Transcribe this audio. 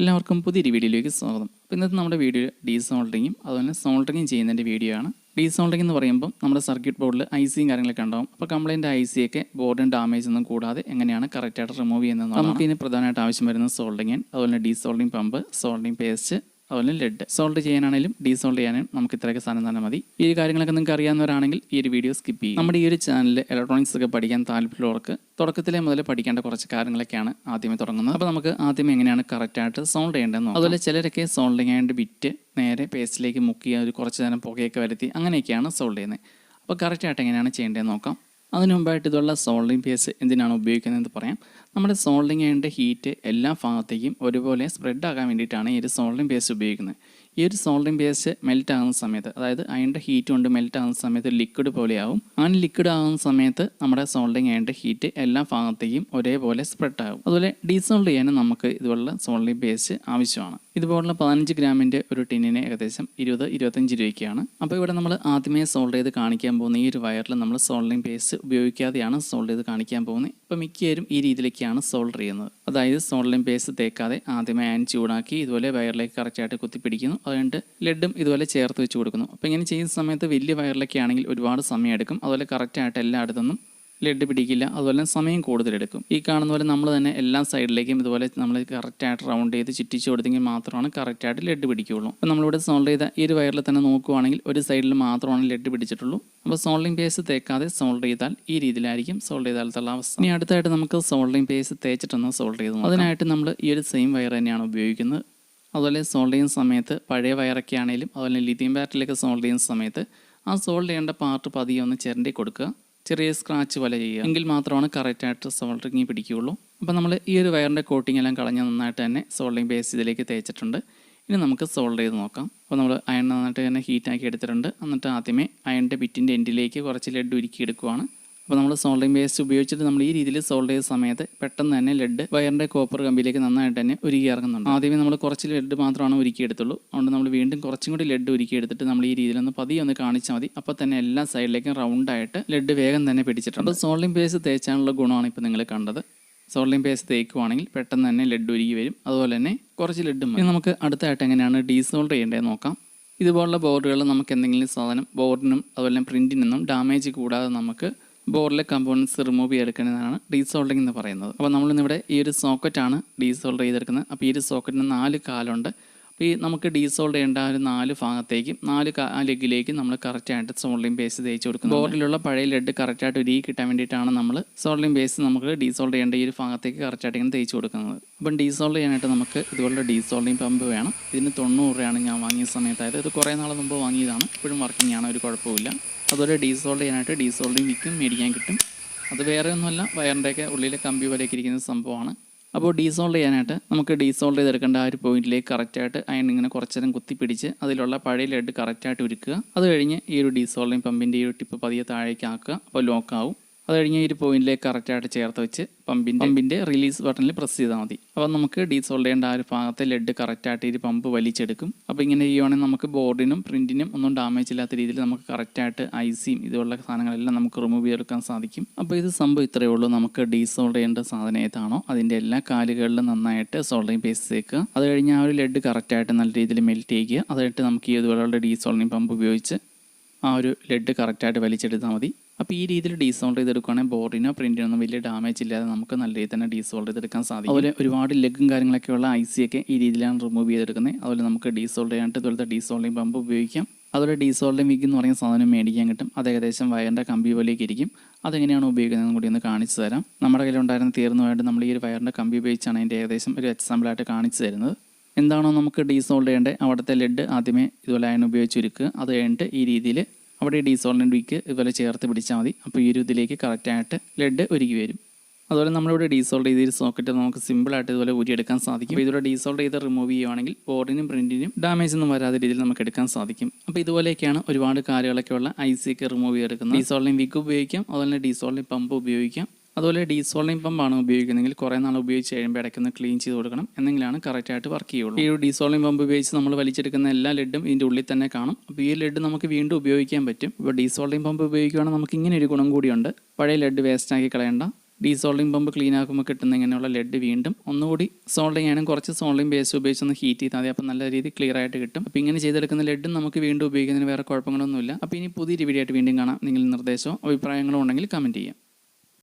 എല്ലാവർക്കും പുതിയൊരു വീഡിയോയിലേക്ക് സ്വാഗതം. അപ്പോൾ ഇന്നത്തെ നമ്മുടെ വീഡിയോ ഡീ ഡീസോൾഡിങ്ങും അതുപോലെ സോൾഡറിങ്ങും ചെയ്യുന്നതിന്റെ വീഡിയോ ആണ്. ഡീ ഡീസോൾഡിങ് എന്ന് പറയുമ്പോൾ നമ്മുടെ സർക്യൂട്ട് ബോർഡിൽ ഐ സിയും കാര്യങ്ങളൊക്കെ ഉണ്ടാവും. അപ്പോൾ കംപ്ലൈന്റ് ഐ സി ഒക്കെ ബോർഡിന് ഡാമേജ് ഒന്നും കൂടാതെ എങ്ങനെയാണ് കറക്റ്റായിട്ട് റിമൂവ് ചെയ്യുന്നത് നമുക്ക് ഇതിന് പ്രധാനമായിട്ട് ആവശ്യം വരുന്നത് സോൾഡിങ് അതുപോലെ de desoldering pump soldering paste അതുപോലെ ലെഡ് സോൾഡ് ചെയ്യാനാണെങ്കിലും ഡീസോൾഡ് ചെയ്യാനും നമുക്ക് ഇത്രയൊക്കെ സാധനം തന്നെ മതി. ഈ കാര്യങ്ങളൊക്കെ നിങ്ങൾക്ക് അറിയാവുന്നവരാണെങ്കിൽ ഈ ഒരു വീഡിയോ സ്കിപ്പ് ചെയ്യും നമ്മുടെ ഈ ഒരു ചാനലിൽ ഇലക്ട്രോണിക്സ് ഒക്കെ പഠിക്കാൻ താല്പര്യമുള്ളവർക്ക് തുടക്കത്തിലെ മുതൽ പഠിക്കേണ്ട കുറച്ച് കാര്യങ്ങളൊക്കെയാണ് ആദ്യമേ തുടങ്ങുന്നത്. അപ്പോൾ നമുക്ക് ആദ്യം എങ്ങനെയാണ് കറക്റ്റായിട്ട് സോൾഡ് ചെയ്യേണ്ടതെന്ന് അതുപോലെ ചിലരൊക്കെ സോൾഡിങ് ആയിട്ട് വിറ്റ് നേരെ പേസ്റ്റിലേക്ക് മുക്കി ഒരു കുറച്ച് നേരം പുകയൊക്കെ വരുത്തി അങ്ങനെയൊക്കെയാണ് സോൾഡ് ചെയ്യുന്നത്. അപ്പോൾ കറക്റ്റായിട്ട് എങ്ങനെയാണ് ചെയ്യേണ്ടതെന്ന് നോക്കാം. അതിനു മുമ്പായിട്ട് ഇതുള്ള സോൾഡിങ് പേസ് എന്തിനാണ് ഉപയോഗിക്കുന്നതെന്ന് പറയാം. നമ്മുടെ ചെയ്യേണ്ട ഹീറ്റ് എല്ലാ ഭാഗത്തേക്കും ഒരുപോലെ സ്പ്രെഡ് ആകാൻ വേണ്ടിയിട്ടാണ് ഈ ഒരു സോൾഡിങ് പേസ് ഉപയോഗിക്കുന്നത്. ഈ ഒരു സോൾഡിംഗ് ബേസ് മെൽറ്റ് ആകുന്ന സമയത്ത് അതായത് അതിന്റെ ഹീറ്റ് കൊണ്ട് മെൽറ്റ് ആകുന്ന സമയത്ത് ലിക്വിഡ് പോലെയാവും. അങ്ങനെ ലിക്വിഡ് ആകുന്ന സമയത്ത് നമ്മുടെ സോൾഡിംഗ് അതിന്റെ ഹീറ്റ് എല്ലാ ഭാഗത്തേക്കും ഒരേപോലെ സ്പ്രെഡ് ആകും. അതുപോലെ ഡീസോൾഡ് ചെയ്യാനും നമുക്ക് ഇതുപോലുള്ള സോൾഡിംഗ് ബേസ് ആവശ്യമാണ്. ഇതുപോലുള്ള പതിനഞ്ച് ഗ്രാമിന്റെ ഒരു ടിന്നിന് ഏകദേശം ഇരുപത് ഇരുപത്തഞ്ച് രൂപയ്ക്കാണ്. അപ്പോൾ ഇവിടെ നമ്മൾ ആദ്യമേ സോൾഡ് ചെയ്ത് കാണിക്കാൻ പോകുന്ന ഈ ഒരു വയറിൽ നമ്മൾ സോൾഡിംഗ് ബേസ് ഉപയോഗിക്കാതെയാണ് സോൾഡ് ചെയ്ത് കാണിക്കാൻ പോകുന്നത്. ഇപ്പോൾ മിക്കവരും ഈ രീതിയിലേക്കാണ് സോൾഡ് ചെയ്യുന്നത്. അതായത് സോളിലും പേസ്റ്റ് തേക്കാതെ ആദ്യമേ ആൻ ചൂടാക്കി ഇതുപോലെ വയറിലേക്ക് കറക്റ്റായിട്ട് കുത്തിപ്പിടിക്കുന്നു. അതുകൊണ്ട് ലെഡും ഇതുപോലെ ചേർത്ത് വെച്ച് കൊടുക്കുന്നു. അപ്പോൾ ഇങ്ങനെ ചെയ്യുന്ന സമയത്ത് വലിയ വയറിലൊക്കെ ആണെങ്കിൽ ഒരുപാട് സമയം എടുക്കും അതുപോലെ കറക്റ്റായിട്ട് എല്ലായിടത്തുനിന്നും ലെഡ് പിടിക്കില്ല അതുപോലെ തന്നെ സമയം കൂടുതലെടുക്കും ഈ കാണുന്ന പോലെ നമ്മൾ തന്നെ എല്ലാ സൈഡിലേക്കും ഇതുപോലെ നമ്മൾ കറക്റ്റായിട്ട് റൗണ്ട് ചെയ്ത് ചുറ്റിച്ച് കൊടുത്തെങ്കിൽ മാത്രമാണ് കറക്റ്റായിട്ട് ലെഡ് പിടിക്കുകയുള്ളൂ. അപ്പോൾ നമ്മളിവിടെ സോൾഡ് ചെയ്ത ഈ ഒരു വയറിൽ തന്നെ നോക്കുവാണെങ്കിൽ ഒരു സൈഡിൽ മാത്രമാണ് ലെഡ് പിടിച്ചിട്ടുള്ളൂ. അപ്പോൾ സോൾഡിങ് പേസ് തേക്കാതെ സോൾഡ് ചെയ്താൽ ഈ രീതിയിലായിരിക്കും സോൾഡ് ചെയ്താലത്തുള്ള അവസ്ഥ. ഇനി അടുത്തായിട്ട് നമുക്ക് സോൾഡിങ് പേസ് തേച്ചിട്ടൊന്ന് സോൾഡ് ചെയ്ത്. അതിനായിട്ട് നമ്മൾ ഈ ഒരു സെയിം വയർ തന്നെയാണ് ഉപയോഗിക്കുന്നത്. അതുപോലെ സോൾഡ് ചെയ്യുന്ന സമയത്ത് പഴയ വയറൊക്കെ ആണെങ്കിലും അതുപോലെ ലിഥിയം ബാറ്ററിലൊക്കെ സോൾഡ് ചെയ്യുന്ന സമയത്ത് ആ സോൾഡ് ചെയ്യേണ്ട പാർട്ട് പതിയെ ഒന്ന് ചിരണ്ടി കൊടുക്കുക. ചെറിയ സ്ക്രാച്ച് പോലെ ചെയ്യുക. എങ്കിൽ മാത്രമാണ് കറക്റ്റായിട്ട് സോൾഡറിങ് പിടിക്കുകയുള്ളൂ. അപ്പോൾ നമ്മൾ ഈ ഒരു വയറിന്റെ കോട്ടിംഗ് എല്ലാം കളഞ്ഞ് നന്നായിട്ട് തന്നെ സോൾഡിങ് ബേസ് ഇതിലേക്ക് തേച്ചിട്ടുണ്ട്. ഇനി നമുക്ക് സോൾഡ് ചെയ്ത് നോക്കാം. അപ്പോൾ നമ്മൾ അയൺ നന്നായിട്ട് തന്നെ ഹീറ്റാക്കി എടുത്തിട്ടുണ്ട്. എന്നിട്ട് ആദ്യമേ അയണിന്റെ ബിറ്റിന്റെ എൻഡിലേക്ക് കുറച്ച് ലെഡ് ഉരുക്കി എടുക്കുവാണ് അപ്പോൾ നമ്മൾ സോൾഡിങ് പേസ്റ്റ് ഉപയോഗിച്ചിട്ട് നമ്മൾ ഈ രീതിയിൽ സോൾഡ് ചെയ്ത സമയത്ത് പെട്ടെന്ന് തന്നെ ലെഡ് വയറിന്റെ കോപ്പർ കമ്പിയിലേക്ക് നന്നായിട്ട് തന്നെ ഉരുക്കി ഇറങ്ങുന്നുണ്ട്. ആദ്യമേ നമ്മൾ കുറച്ച് ലെഡ് മാത്രമാണ് ഉരുക്കിയെടുത്തുള്ളൂ അതുകൊണ്ട് നമ്മൾ വീണ്ടും കുറച്ചും കൂടി ലെഡ് ഉരുക്കിയെടുത്തിട്ട് നമ്മൾ ഈ രീതിയിൽ ഒന്ന് ഒന്ന് കാണിച്ചാൽ മതി. അപ്പോൾ തന്നെ എല്ലാ സൈഡിലേക്കും റൗണ്ടായിട്ട് ലെഡ് വേഗം തന്നെ പിടിച്ചിട്ടുണ്ട്. സോൾഡിങ് പേസ്റ്റ് തേച്ചാനുള്ള ഗുണമാണ് ഇപ്പോൾ നിങ്ങൾ കണ്ടത്. സോൾഡിങ് പേസ്റ്റ് തേക്കുവാണെങ്കിൽ പെട്ടെന്ന് തന്നെ ലെഡ് ഉരുകി വരും. അതുപോലെ തന്നെ കുറച്ച് ലെഡും ഇനി നമുക്ക് അടുത്തായിട്ട് എങ്ങനെയാണ് ഡീസോൾഡ് ചെയ്യേണ്ടതെന്ന് നോക്കാം. ഇതുപോലുള്ള ബോർഡുകൾ നമുക്ക് എന്തെങ്കിലും സാധനം ബോർഡിനും അതുപോലെ പ്രിന്റിനൊന്നും ഡാമേജ് കൂടാതെ നമുക്ക് ബോർഡിലെ കമ്പോണൻസ് റിമൂവ് ചെയ്തെടുക്കുന്നതാണ് ഡീസോൾഡിംഗ് എന്ന് പറയുന്നത്. അപ്പോൾ നമ്മളിന്നിവിടെ ഈ ഒരു സോക്കറ്റാണ് ഡീസോൾഡ് ചെയ്തെടുക്കുന്നത്. അപ്പോൾ ഈ ഒരു സോക്കറ്റിന് നാല് കാലുണ്ട്. ഈ നമുക്ക് ഡീസോൾഡ് ചെയ്യേണ്ട ഒരു നാല് ഭാഗത്തേക്കും നാല് ലെഗിലേക്ക് നമ്മൾ കറക്റ്റായിട്ട് സോൾഡിംഗ് ബേസ് തേച്ച് കൊടുക്കുന്നത് ബോർഡിലുള്ള പഴയ ലെഡ് കറക്റ്റായിട്ട് ഈ കിട്ടാൻ വേണ്ടിയിട്ടാണ് നമ്മൾ സോൾഡിംഗ് ബേസ് നമുക്ക് ഡീസോൾഡ് ചെയ്യേണ്ട ഈ ഒരു ഭാഗത്തേക്ക് കറക്റ്റായിട്ട് ഇങ്ങനെ തേച്ച് കൊടുക്കുന്നത്. അപ്പം ഡീസോൾഡ് ചെയ്യാനായിട്ട് നമുക്ക് ഇതുപോലുള്ള ഡീസോൾഡിംഗ് പമ്പ് വേണം. ഇതിന് തൊണ്ണൂറ് രൂപയാണ് ഞാൻ വാങ്ങിയ സമയത്തായത് ഇത് കുറേ നാൾ മുമ്പ് വാങ്ങിയതാണ്. ഇപ്പോഴും വർക്കിംഗ് ആണ് ഒരു കുഴപ്പമില്ല അതുപോലെ ഡീസോൾഡ് ചെയ്യാനായിട്ട് ഡീസോൾഡിംഗ് വിക്കും മേടിക്കാൻ കിട്ടും. അത് വേറെ ഒന്നുമല്ല വയറിന്റെയൊക്കെ ഉള്ളിലെ കമ്പി പോലെയൊക്കെ ഇരിക്കുന്ന സംഭവമാണ്. അപ്പോൾ ഡീസോൾഡ് ചെയ്യാനായിട്ട് നമുക്ക് ഡീസോൾഡ് ചെയ്തെടുക്കേണ്ട ആ ഒരു പോയിന്റിലേക്ക് കറക്റ്റായിട്ട് അയൺ ഇങ്ങനെ കുറച്ചേരം കുത്തിപ്പിടിച്ച് അതിലുള്ള പഴയ ലെഡ് കറക്റ്റായിട്ട് ഉരുക്കുക. അത് കഴിഞ്ഞ് ഈ ഒരു ഡീസോൾഡിങ് പമ്പിന്റെ ഈ ഒരു ടിപ്പ് പതിയെ താഴേക്ക് ആക്കുക. അപ്പോൾ ലോക്ക് ആവും. അത് കഴിഞ്ഞ് ഈ ഒരു പോയിന്റിലേക്ക് കറക്റ്റായിട്ട് ചേർത്ത് വെച്ച് പമ്പിന്റെ പമ്പിന്റെ റിലീസ് ബട്ടണിൽ പ്രസ് ചെയ്താൽ മതി. അപ്പോൾ നമുക്ക് ഡീസോൾഡ് ചെയ്യേണ്ട ആ ഒരു ഭാഗത്തെ ലെഡ് കറക്റ്റായിട്ട് ഈ പമ്പ് വലിച്ചെടുക്കും. അപ്പോൾ ഇങ്ങനെ ചെയ്യുവാണെങ്കിൽ നമുക്ക് ബോർഡിനും പ്രിന്റിനും ഒന്നും ഡാമേജ് ഇല്ലാത്ത രീതിയിൽ നമുക്ക് കറക്റ്റായിട്ട് ഐസിയും ഇതുപോലുള്ള സാധനങ്ങളെല്ലാം നമുക്ക് റിമൂവ് ചെയ്തെടുക്കാൻ സാധിക്കും. അപ്പോൾ ഇത് സംഭവം ഇത്രയേ ഉള്ളൂ. നമുക്ക് ഡീസോൾഡ് ചെയ്യേണ്ട സാധനം ഏതാണോ അതിന്റെ എല്ലാ കാലുകളിലും നന്നായിട്ട് സോൾഡിങ് പേസ്റ്റ് തേക്കുക അത് കഴിഞ്ഞ് ആ ഒരു ലെഡ് കറക്റ്റായിട്ട് നല്ല രീതിയിൽ മെൽറ്റ് ചെയ്യുക. അത് കഴിഞ്ഞിട്ട് നമുക്ക് ഈ ഇതുപോലുള്ള ഡീസോൾഡിങ് പമ്പ് ഉപയോഗിച്ച് ആ ഒരു ലെഡ് കറക്റ്റായിട്ട് വലിച്ചെടുത്താൽ മതി. അപ്പോൾ ഈ രീതിയിൽ ഡീസോൾഡ് ചെയ്തെടുക്കുകയാണെങ്കിൽ ബോർഡിനോ പ്രിന്റിനോ ഒന്നും വലിയ ഡാമേജ് ഇല്ലാതെ നമുക്ക് നല്ല രീതിയിൽ തന്നെ ഡീസോൾഡ് ചെയ്തെടുക്കാൻ സാധിക്കും. അതുപോലെ ഒരുപാട് ലെഗും കാര്യങ്ങളൊക്കെ ഉള്ള ഐ സി ഒക്കെ ഈ രീതിയിലാണ് റിമൂവ് ചെയ്തെടുക്കുന്നത്. അതുപോലെ നമുക്ക് ഡീസോൾഡ് ചെയ്യാനായിട്ട് ഇതുപോലത്തെ ഡീസോൾഡിങ് പമ്പ് ഉപയോഗിക്കാം. അതുപോലെ ഡീസോൾഡിങ് വിഗ് എന്ന് പറയുന്ന സാധനം മേടിക്കാൻ കിട്ടും. അത് ഏകദേശം വയറിന്റെ കമ്പി പോലെയൊക്കെ ഇരിക്കും. അതെങ്ങനെയാണ് ഉപയോഗിക്കുന്നതെന്ന് കൂടി ഒന്ന് കാണിച്ചു തരാം. നമ്മുടെ കയ്യിലുണ്ടായിരുന്ന തീർന്നുമായിട്ട് നമ്മൾ ഈ ഒരു വയറിന്റെ കമ്പി ഉപയോഗിച്ചാണ് അതിന്റെ ഏകദേശം ഒരു എക്സാമ്പിളായിട്ട് കാണിച്ചു തരുന്നത്. എന്താണോ നമുക്ക് ഡീസോൾഡ് ചെയ്യേണ്ടത് അവിടുത്തെ ലെഡ് ആദ്യമേ ഇതുപോലെ അയൺ ഉപയോഗിച്ച് ഉരുക്കുക അത് കഴിഞ്ഞിട്ട് ഈ രീതിയിൽ അവിടെ ഡീസോൾഡിന്റെ വിക്ക് ഇതുപോലെ ചേർത്ത് പിടിച്ചാൽ മതി. അപ്പോൾ ഈ ഒരു ഇതിലേക്ക് കറക്റ്റായിട്ട് ലെഡ് ഒരുക്കി വരും. അതുപോലെ നമ്മളിവിടെ ഡീസോൾഡ് ചെയ്ത സോക്കറ്റ് നമുക്ക് സിമ്പിളായിട്ട് ഇതുപോലെ ഊരിയെടുക്കാൻ സാധിക്കും. ഇതിലൂടെ ഡീസോൾഡ് ചെയ്ത് റിമൂവ് ചെയ്യുവാണെങ്കിൽ ബോർഡിനും പ്രിന്റിനും ഡാമേജ് ഒന്നും വരാത്ത രീതിയിൽ നമുക്ക് എടുക്കാൻ സാധിക്കും. അപ്പോൾ ഇതുപോലെയൊക്കെയാണ് ഒരുപാട് കാര്യങ്ങളൊക്കെ ഉള്ള ഐ സി ഒക്കെ റിമൂവ് ചെയ്തെടുക്കുന്നത് ഡീസോൾഡിന്റെ വിക്ക് ഉപയോഗിക്കാം. അതുപോലെ തന്നെ ഡീസോൾഡിന്റെ പമ്പ് ഉപയോഗിക്കാം. അതുപോലെ ഡീസോൾഡിംഗ് പമ്പാണ് ഉപയോഗിക്കുന്നതെങ്കിൽ കുറേ നാൾ ഉപയോഗിച്ച് കഴിയുമ്പോൾ ഇടയ്ക്കൊന്ന് ക്ലീൻ ചെയ്ത് കൊടുക്കണം എന്നെങ്കിലാണ് കറക്റ്റായിട്ട് വർക്ക് ചെയ്യുള്ളൂ. ഈ ഒരു ഡീസോൾഡിംഗ് പമ്പ് ഉപയോഗിച്ച് നമ്മൾ വലിച്ചെടുക്കുന്ന എല്ലാ ലെഡും ഇതിന്റെ ഉള്ളിൽ തന്നെ കാണും. അപ്പോൾ ഈ ലെഡ് നമുക്ക് വീണ്ടും ഉപയോഗിക്കാൻ പറ്റും. ഇപ്പോൾ ഡീസോൾഡിംഗ് പമ്പ് ഉപയോഗിക്കുകയാണെങ്കിൽ നമുക്ക് ഇങ്ങനെ ഒരു ഗുണം കൂടിയുണ്ട്. പഴയ ലെഡ് വേസ്റ്റ് ആക്കി കളയണ്ട. ഡീസോൾഡിംഗ് പമ്പ് ക്ലീൻ ആക്കുമ്പോൾ കിട്ടുന്ന ഇങ്ങനെയുള്ള ലെഡ് വീണ്ടും ഒന്നുകൂടി സോൾഡിംഗ് ആയാലും കുറച്ച് സോൾഡിംഗ് ബേസ് ഉപയോഗിച്ച് ഒന്ന് ഹീറ്റ് ചെയ്താൽ മതി. അപ്പം നല്ല രീതിയിൽ ക്ലിയർ ആയിട്ട് കിട്ടും. അപ്പോൾ ഇങ്ങനെ ചെയ്തെടുക്കുന്ന ലെഡും നമുക്ക് വീണ്ടും ഉപയോഗിക്കുന്നതിന് വേറെ കുഴപ്പങ്ങളൊന്നുമില്ല. അപ്പോൾ ഇനി പുതിയൊരു വീഡിയോ ആയിട്ട് വീണ്ടും കാണാം. നിങ്ങളുടെ നിർദ്ദേശമോ അഭിപ്രായങ്ങളോ ഉണ്ടെങ്കിൽ കമന്റ് ചെയ്യാം.